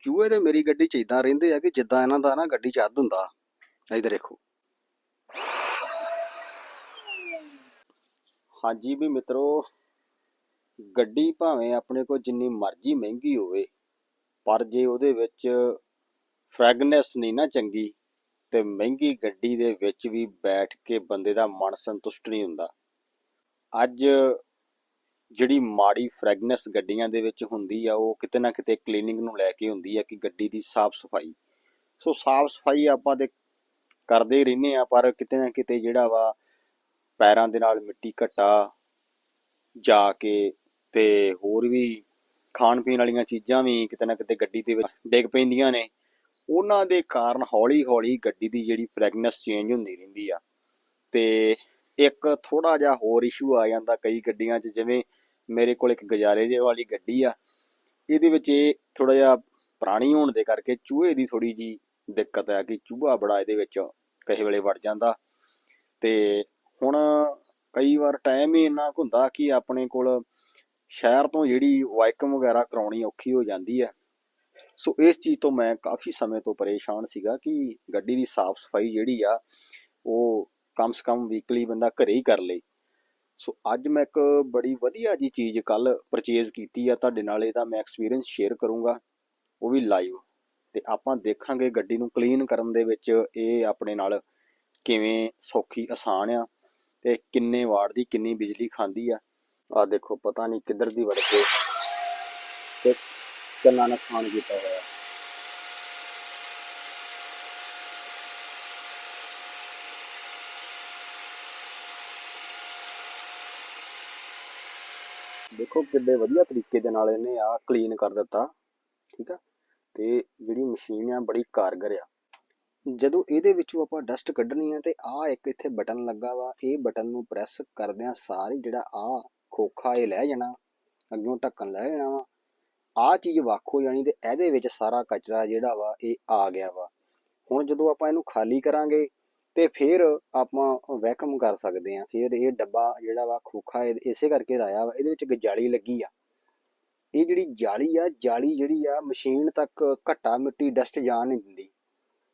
ਚੂਹੇ ਤੇ ਮੇਰੀ ਗੱਡੀ 'ਚ ਇਦਾਂ ਰਹਿੰਦੇ ਆ ਕਿ ਜਿੱਦਾਂ ਇਹਨਾਂ ਦਾ ਨਾ ਗੱਡੀ 'ਚ ਅੱਧ ਹੁੰਦਾ। ਇਧਰ ਦੇਖੋ। ਹਾਂਜੀ ਵੀ ਮਿੱਤਰੋ, ਗੱਡੀ ਭਾਵੇਂ ਆਪਣੇ ਕੋਲ ਜਿੰਨੀ ਮਰਜ਼ੀ ਮਹਿੰਗੀ ਹੋਵੇ, ਪਰ ਜੇ ਉਹਦੇ ਵਿੱਚ ਫ੍ਰੈਗਨੈਂਸ ਨਹੀਂ ਨਾ ਚੰਗੀ, ਤੇ ਮਹਿੰਗੀ ਗੱਡੀ ਦੇ ਵਿੱਚ ਵੀ ਬੈਠ ਕੇ ਬੰਦੇ ਦਾ ਮਨ ਸੰਤੁਸ਼ਟ ਨਹੀਂ ਹੁੰਦਾ। ਅੱਜ ਜਿਹੜੀ ਮਾੜੀ ਫ੍ਰੈਗਨੈਂਸ ਗੱਡੀਆਂ ਦੇ ਵਿੱਚ ਹੁੰਦੀ ਆ, ਉਹ ਕਿਤੇ ਨਾ ਕਿਤੇ ਕਲੀਨਿੰਗ ਨੂੰ ਲੈ ਕੇ ਹੁੰਦੀ ਆ ਕਿ ਗੱਡੀ ਦੀ ਸਾਫ਼ ਸਫ਼ਾਈ। ਸੋ ਸਾਫ਼ ਸਫ਼ਾਈ ਆਪਾਂ ਤੇ ਕਰਦੇ ਰਹਿੰਦੇ ਆ, ਪਰ ਕਿਤੇ ਨਾ ਕਿਤੇ ਜਿਹੜਾ ਵਾ ਪੈਰਾਂ ਦੇ ਨਾਲ ਮਿੱਟੀ ਘਟਾ ਜਾ ਕੇ ਤੇ ਹੋਰ ਵੀ ਖਾਣ ਪੀਣ ਵਾਲੀਆਂ ਚੀਜ਼ਾਂ ਵੀ ਕਿਤੇ ਨਾ ਕਿਤੇ ਗੱਡੀ ਦੇ ਵਿੱਚ ਡਿੱਗ ਪੈਂਦੀਆਂ ਨੇ, ਉਹਨਾਂ ਦੇ ਕਾਰਨ ਹੌਲੀ ਹੌਲੀ ਗੱਡੀ ਦੀ ਜਿਹੜੀ ਫ੍ਰੈਗਨੈਂਸ ਚੇਂਜ ਹੁੰਦੀ ਰਹਿੰਦੀ ਆ। ਤੇ ਇੱਕ ਥੋੜਾ ਜਿਹਾ ਹੋਰ ਇਸ਼ੂ ਆ ਜਾਂਦਾ ਕਈ ਗੱਡੀਆਂ 'ਚ, ਜਿਵੇਂ ਮੇਰੇ ਕੋਲ ਇੱਕ ਗੁਜ਼ਾਰੇ ਜਿਹੇ ਵਾਲੀ ਗੱਡੀ ਆ। ਇਹਦੇ ਵਿੱਚ ਇਹ ਥੋੜਾ ਜਿਹਾ ਪੁਰਾਣੀ ਹੋਣ ਦੇ ਕਰਕੇ ਚੂਹੇ ਦੀ ਥੋੜੀ ਜੀ ਦਿੱਕਤ ਆ ਕਿ ਚੂਹਾ ਬੜਾ ਇਹਦੇ ਵਿੱਚ ਕਈ ਵੇਲੇ ਵੜ ਜਾਂਦਾ। ਤੇ ਹੁਣ ਕਈ ਵਾਰ ਟਾਈਮ ਹੀ ਇੰਨਾ ਕੁ ਹੁੰਦਾ ਕਿ ਆਪਣੇ ਕੋਲ ਸ਼ਹਿਰ ਤੋਂ ਜਿਹੜੀ ਵਾਈਕਮ ਵਗੈਰਾ ਕਰਾਉਣੀ ਔਖੀ ਹੋ ਜਾਂਦੀ ਹੈ ਸੋ ਇਸ ਚੀਜ਼ ਤੋਂ ਮੈਂ ਕਾਫੀ ਸਮੇਂ ਤੋਂ ਪਰੇਸ਼ਾਨ ਸੀਗਾ ਕਿ ਗੱਡੀ ਦੀ ਸਾਫ਼ ਸਫ਼ਾਈ ਜਿਹੜੀ ਆ, ਉਹ ਕਮ ਸੇ ਕਮ ਵੀਕਲੀ ਬੰਦਾ ਘਰੇ ਹੀ ਕਰ ਲੇ। ਸੋ ਅੱਜ ਮੈਂ ਇੱਕ ਬੜੀ ਵਧੀਆ ਜੀ ਚੀਜ਼ ਕੱਲ ਪਰਚੇਜ਼ ਕੀਤੀ ਆ, ਤੁਹਾਡੇ ਨਾਲ ਇਹਦਾ ਮੈਂ ਐਕਸਪੀਰੀਅੰਸ ਸ਼ੇਅਰ ਕਰੂੰਗਾ, ਉਹ ਵੀ ਲਾਈਵ ਤੇ ਆਪਾਂ ਦੇਖਾਂਗੇ ਗੱਡੀ ਨੂੰ ਕਲੀਨ ਕਰਨ ਦੇ ਵਿੱਚ ਇਹ ਆਪਣੇ ਨਾਲ ਕਿਵੇਂ ਸੌਖੀ, ਆਸਾਨ ਆ ਤੇ ਕਿੰਨੇ ਵਾਟ ਦੀ ਕਿੰਨੀ ਬਿਜਲੀ ਖਾਂਦੀ ਆ। ਆ ਦੇਖੋ, ਪਤਾ ਨਹੀਂ ਕਿੱਧਰ ਦੀ ਵੜ ਕੇ ਤੇ ਕਿੰਨਾ ਨੁਕਸਾਨ ਕੀਤਾ ਹੋਇਆ। ਦੇਖੋ ਕਿੱਡੇ ਵਧੀਆ ਤਰੀਕੇ ਦੇ ਨਾਲ ਇਹਨੇ ਆ ਕਲੀਨ ਕਰ ਦਿੱਤਾ, ਠੀਕ ਆ? ਤੇ ਜਿਹੜੀ ਮਸ਼ੀਨ ਆ ਬੜੀ ਕਾਰਗਰ ਆ। ਜਦੋਂ ਇਹਦੇ ਵਿੱਚੋਂ ਆਪਾਂ ਡਸਟ ਕੱਢਣੀ ਆ ਤੇ ਆ ਇੱਕ ਇੱਥੇ ਬਟਨ ਲੱਗਾ ਵਾ, ਇਹ ਬਟਨ ਨੂੰ ਪ੍ਰੈਸ ਕਰਦਿਆਂ ਸਾਰੀ ਜਿਹੜਾ ਆ ਖੋਖਾ ਇਹ ਲੈ ਜਾਣਾ ਅੱਗੋਂ ਢੱਕਣ ਲੈ ਜਾਣਾ ਵਾ। ਆ ਚੀਜ਼ ਵੱਖ ਹੋ ਜਾਣੀ ਤੇ ਇਹਦੇ ਵਿੱਚ ਸਾਰਾ ਕਚਰਾ ਜਿਹੜਾ ਵਾ ਇਹ ਆ ਗਿਆ ਵਾ। ਹੁਣ ਜਦੋਂ ਆਪਾਂ ਇਹਨੂੰ ਖਾਲੀ ਕਰਾਂਗੇ ਤੇ ਫਿਰ ਆਪਾਂ ਵੈਕਮ ਕਰ ਸਕਦੇ ਆ ਫਿਰ ਇਹ ਡੱਬਾ ਜਿਹੜਾ ਵਾ ਖੋਖਾ ਇਹ- ਇਸੇ ਕਰਕੇ ਲਾਇਆ ਵਾ। ਇਹਦੇ ਵਿੱਚ ਇੱਕ ਜਾਲੀ ਲੱਗੀ ਆ। ਇਹ ਜਿਹੜੀ ਜਾਲੀ ਆ, ਜਾਲੀ ਜਿਹੜੀ ਆ ਮਸ਼ੀਨ ਤੱਕ ਘੱਟਾ ਮਿੱਟੀ ਡਸਟ ਜਾਣ ਨਹੀਂ ਦਿੰਦੀ।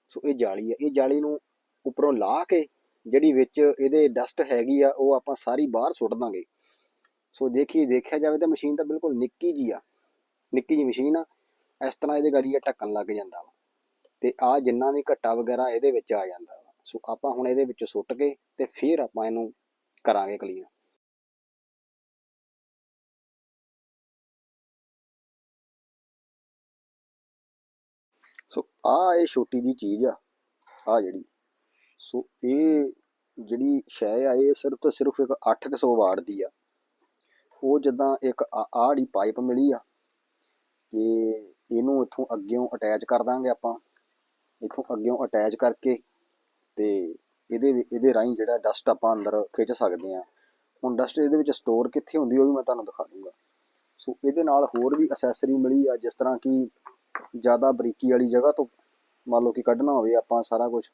ਸੋ ਇਹ ਜਾਲੀ ਆ। ਇਹ ਜਾਲੀ ਨੂੰ ਉੱਪਰੋਂ ਲਾ ਕੇ ਜਿਹੜੀ ਵਿੱਚ ਇਹਦੇ ਡਸਟ ਹੈਗੀ ਆ, ਉਹ ਆਪਾਂ ਸਾਰੀ ਬਾਹਰ ਸੁੱਟ ਦਾਂਗੇ। ਸੋ ਦੇਖੀ, ਦੇਖਿਆ ਜਾਵੇ ਤਾਂ ਮਸ਼ੀਨ ਤਾਂ ਬਿਲਕੁਲ ਨਿੱਕੀ ਜੀ ਆ। ਨਿੱਕੀ ਜੀ ਮਸ਼ੀਨ ਆ। ਇਸ ਤਰ੍ਹਾਂ ਇਹਦੇ ਗਾੜੀ ਢੱਕਣ ਲੱਗ ਜਾਂਦਾ ਵਾ। ਤੇ ਆ ਜਿੰਨਾ ਵੀ ਘੱਟਾ ਵਗੈਰਾ ਇਹਦੇ ਵਿੱਚ ਆ ਜਾਂਦਾ ਵਾ। ਸੋ ਆਪਾਂ ਹੁਣ ਇਹਦੇ ਵਿੱਚ ਸੁੱਟ ਕੇ ਤੇ ਫਿਰ ਆਪਾਂ ਇਹਨੂੰ ਕਰਾਂਗੇ ਕਲੀਨ ਸੋ ਆ ਇਹ ਛੋਟੀ ਜੀ ਚੀਜ਼ ਆ ਆ ਜਿਹੜੀ। ਸੋ ਇਹ ਜਿਹੜੀ ਸ਼ੈ ਆ, ਇਹ ਸਿਰਫ ਤੇ ਸਿਰਫ ਇੱਕ 800 ਵਾਟ ਦੀ ਆ। ਉਹ ਜਦਾਂ ਇੱਕ ਆ, ਆਹ ਪਾਈਪ ਮਿਲੀ ਆ ਕਿ ਇਹਨੂੰ ਇੱਥੋਂ ਅੱਗਿਓਂ ਅਟੈਚ ਕਰ ਦਾਂਗੇ ਆਪਾਂ। ਇੱਥੋਂ ਅੱਗਿਓਂ ਅਟੈਚ ਕਰਕੇ ਤੇ ਇਹਦੇ ਵਿ- ਇਹਦੇ ਰਾਹੀਂ ਜਿਹੜਾ ਡਸਟ ਆਪਾਂ ਅੰਦਰ ਖਿੱਚ ਸਕਦੇ ਆ ਹੁਣ ਡਸਟ ਇਹਦੇ ਵਿੱਚ ਸਟੋਰ ਕਿੱਥੇ ਹੁੰਦੀ ਉਹ ਵੀ ਮੈਂ ਤੁਹਾਨੂੰ ਦਿਖਾ ਦੂੰਗਾ। ਸੋ ਇਹਦੇ ਨਾਲ ਹੋਰ ਵੀ ਅਸੈਸਰੀ ਮਿਲੀ ਆ, ਜਿਸ ਤਰ੍ਹਾਂ ਕਿ ਜ਼ਿਆਦਾ ਬਰੀਕੀ ਵਾਲੀ ਜਗ੍ਹਾ ਤੋਂ ਮੰਨ ਲਓ ਕਿ ਕੱਢਣਾ ਹੋਵੇ ਆਪਾਂ ਸਾਰਾ ਕੁਝ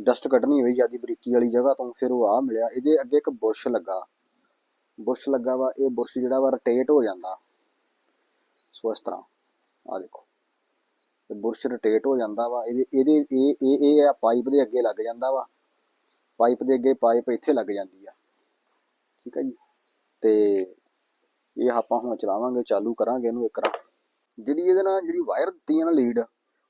ਡਸਟ ਕੱਢਣੀ ਹੋਵੇ ਜ਼ਿਆਦਾ ਬਰੀਕੀ ਵਾਲੀ ਜਗ੍ਹਾ ਤੋਂ ਫਿਰ ਉਹ ਆ ਮਿਲਿਆ। ਇਹਦੇ ਅੱਗੇ ਇੱਕ ਬੁਰਸ਼ ਲੱਗਾ। ਬੁਰਸ਼ ਲੱਗਾ ਵਾ, ਇਹ ਬੁਰਸ਼ ਜਿਹੜਾ ਵਾ ਰੋਟੇਟ ਹੋ ਜਾਂਦਾ। ਸੋ ਇਸ ਤਰ੍ਹਾਂ ਆ ਦੇਖੋ। ਤੇ ਬੁਰਸ਼ ਰੋਟੇਟ ਹੋ ਜਾਂਦਾ ਵਾ, ਇਹਦੇ ਇਹਦੇ, ਇਹ ਇਹ ਇਹ ਆ ਪਾਈਪ ਦੇ ਅੱਗੇ ਲੱਗ ਜਾਂਦਾ ਵਾ। ਪਾਈਪ ਦੇ ਅੱਗੇ ਪਾਈਪ ਇੱਥੇ ਲੱਗ ਜਾਂਦੀ ਆ। ਠੀਕ ਹੈ ਜੀ? ਤੇ ਇਹ ਆਪਾਂ ਹੁਣ ਚਲਾਵਾਂਗੇ, ਚਾਲੂ ਕਰਾਂਗੇ ਇਹਨੂੰ ਇੱਕ ਵਾਰ। ਜਿਹੜੀ ਇਹਦੇ ਨਾਲ ਜਿਹੜੀ ਵਾਇਰ ਦਿੱਤੀ ਹੈ ਨਾ ਲੀਡ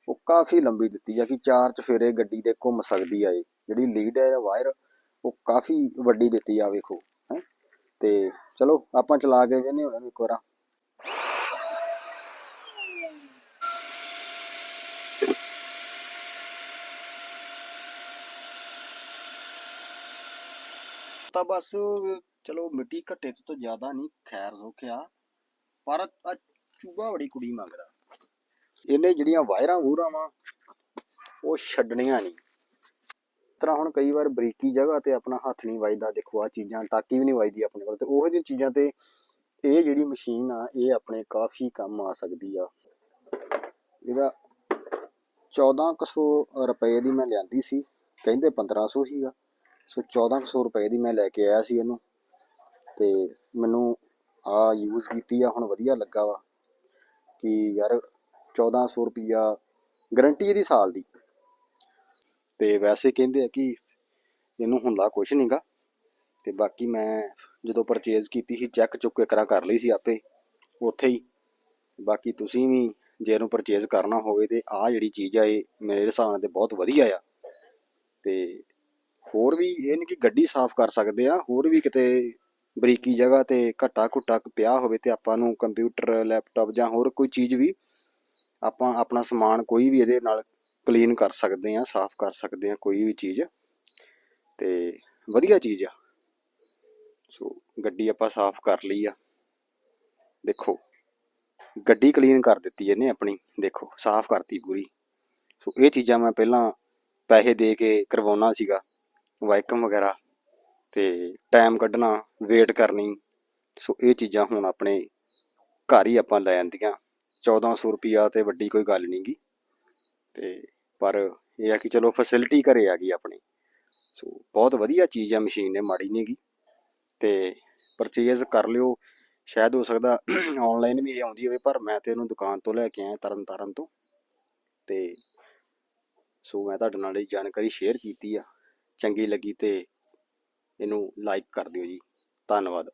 ਉਹ ਕਾਫੀ ਲੰਬੀ ਦਿੱਤੀ ਆ ਕਿ ਚਾਰ ਚਫੇਰੇ ਗੱਡੀ ਦੇ ਘੁੰਮ ਸਕਦੀ ਆ ਇਹ। ਜਿਹੜੀ ਲੀਡ ਹੈ ਵਾਇਰ ਉਹ ਕਾਫੀ ਵੱਡੀ ਦਿੱਤੀ ਆ, ਵੇਖੋ। ਹੈ? ਤੇ ਚਲੋ, ਆਪਾਂ ਚਲਾ ਕੇ ਵੇਨੇ ਹੁਣ ਇੱਕ ਵਾਰ। ਤਾਂ ਬਸ, ਚਲੋ ਮਿੱਟੀ ਘੱਟੇ ਤੋਂ ਤਾਂ ਜ਼ਿਆਦਾ ਨਹੀਂ, ਖੈਰ ਸੌਖਿਆ ਪਰ ਆ ਚੂਹਾ ਬੜੀ ਕੁੜੀ ਮੰਗਦਾ। ਇਹਨੇ ਜਿਹੜੀਆਂ ਵਾਇਰਾਂ ਵੂਰਾਂ ਵਾ, ਉਹ ਛੱਡਣੀਆਂ ਨਹੀਂ। ਤਰ੍ਹਾਂ ਹੁਣ ਕਈ ਵਾਰ ਬਰੀਕੀ ਜਗ੍ਹਾ ਤੇ ਆਪਣਾ ਹੱਥ ਨਹੀਂ ਵੱਜਦਾ, ਦੇਖੋ ਆ ਚੀਜ਼ਾਂ, ਟਾਕੀ ਵੀ ਨਹੀਂ ਵੱਜਦੀ ਆਪਣੇ ਕੋਲ ਤੇ ਉਹੋ ਜਿਹੀਆਂ ਚੀਜ਼ਾਂ ਤੇ ਇਹ ਜਿਹੜੀ ਮਸ਼ੀਨ ਆ, ਇਹ ਆਪਣੇ ਕਾਫੀ ਕੰਮ ਆ ਸਕਦੀ ਆ। ਇਹਦਾ 1400 ਰੁਪਏ ਦੀ ਮੈਂ ਲਿਆਂਦੀ ਸੀ, ਕਹਿੰਦੇ 1500 ਆ। ਸੋ 1400 ਰੁਪਏ ਦੀ ਮੈਂ ਲੈ ਕੇ ਆਇਆ ਸੀ ਇਹਨੂੰ ਤੇ ਮੈਨੂੰ ਆ ਯੂਜ਼ ਕੀਤੀ ਆ, ਹੁਣ ਵਧੀਆ ਲੱਗਾ ਵਾ ਕਿ ਯਾਰ 1400 ਰੁਪਿਆ ਗਾਰੰਟੀ ਇਹਦੀ ਸਾਲ ਦੀ। ਤੇ ਵੈਸੇ ਕਹਿੰਦੇ ਆ ਕਿ ਇਹਨੂੰ ਹੁੰਦਾ ਕੁਝ ਨਹੀਂਗਾ ਤੇ ਬਾਕੀ ਮੈਂ ਜਦੋਂ ਪਰਚੇਜ਼ ਕੀਤੀ ਸੀ ਚੈੱਕ ਚੁੱਕ ਕੇ ਕਰਾਂ ਕਰ ਲਈ ਸੀ ਆਪੇ, ਉੱਥੇ ਹੀ। ਬਾਕੀ ਤੁਸੀਂ ਵੀ ਜੇ ਇਹਨੂੰ ਪਰਚੇਜ਼ ਕਰਨਾ ਹੋਵੇ ਤੇ ਆਹ ਜਿਹੜੀ ਚੀਜ਼ ਆ, ਇਹ ਮੇਰੇ ਹਿਸਾਬ ਨਾਲ ਤੇ ਬਹੁਤ ਵਧੀਆ ਆ। ਤੇ ਹੋਰ ਵੀ ਇਹ ਨਹੀਂ ਕਿ ਗੱਡੀ ਸਾਫ਼ ਕਰ ਸਕਦੇ ਆ, ਹੋਰ ਵੀ ਕਿਤੇ ਬਰੀਕੀ ਜਗ੍ਹਾ ਤੇ ਘੱਟਾ ਘੁੱਟਾ ਪਿਆ ਹੋਵੇ ਤੇ ਆਪਾਂ ਨੂੰ ਕੰਪਿਊਟਰ, ਲੈਪਟਾਪ ਜਾਂ ਹੋਰ ਕੋਈ ਚੀਜ਼ ਵੀ ਆਪਾਂ ਆਪਣਾ ਸਮਾਨ ਕੋਈ ਵੀ ਇਹਦੇ ਨਾਲ ਕਲੀਨ ਕਰ ਸਕਦੇ ਆ, ਸਾਫ਼ ਕਰ ਸਕਦੇ ਆ, ਕੋਈ ਵੀ ਚੀਜ਼। ਤੇ ਵਧੀਆ ਚੀਜ਼ ਆ। ਸੋ ਗੱਡੀ ਆਪਾਂ ਸਾਫ਼ ਕਰ ਲਈ ਆ। ਦੇਖੋ, ਗੱਡੀ ਕਲੀਨ ਕਰ ਦਿੱਤੀ ਇਹਨੇ ਆਪਣੀ, ਦੇਖੋ, ਸਾਫ਼ ਕਰਤੀ ਪੂਰੀ। ਸੋ ਇਹ ਚੀਜ਼ਾਂ ਮੈਂ ਪਹਿਲਾਂ ਪੈਸੇ ਦੇ ਕੇ ਕਰਵਾਉਣਾ ਸੀਗਾ। ਵਾਈਕਮ ਵਗੈਰਾ ਤੇ ਟਾਈਮ ਕੱਢਣਾ ਵੇਟ ਕਰਨੀ, ਸੋ ਇਹ ਚੀਜ਼ਾਂ ਹੁਣ ਆਪਣੇ ਘਰ ਹੀ ਆਪਾਂ ਲੈ ਆਂਦੀਆਂ। 1400 ਰੁਪਿਆ ਤੇ ਵੱਡੀ ਕੋਈ ਗੱਲ ਨਹੀਂਗੀ ਤੇ ਪਰ ਇਹ ਆ ਕਿ ਚਲੋ ਫੈਸਿਲਿਟੀ ਘਰੇ ਆ ਗਈ ਆਪਣੀ। ਸੋ ਬਹੁਤ ਵਧੀਆ ਚੀਜ਼ ਆ ਮਸ਼ੀਨ ਨੇ, ਮਾੜੀ ਨਹੀਂਗੀ ਤੇ ਪਰਚੇਜ਼ ਕਰ ਲਿਓ। ਸ਼ਾਇਦ ਹੋ ਸਕਦਾ ਆਨਲਾਈਨ ਵੀ ਇਹ ਆਉਂਦੀ ਹੋਵੇ, ਪਰ ਮੈਂ ਤੇ ਇਹਨੂੰ ਦੁਕਾਨ ਤੋਂ ਲੈ ਕੇ ਆਇਆ ਤਰਨ ਤਾਰਨ ਤੋਂ। ਤੇ ਸੋ ਮੈਂ ਤੁਹਾਡੇ ਨਾਲ ਇਹ ਜਾਣਕਾਰੀ ਸ਼ੇਅਰ ਕੀਤੀ ਆ। ਚੰਗੀ ਲੱਗੀ ਤੇ ਇਹਨੂੰ ਲਾਈਕ ਕਰ ਦਿਓ ਜੀ। ਧੰਨਵਾਦ।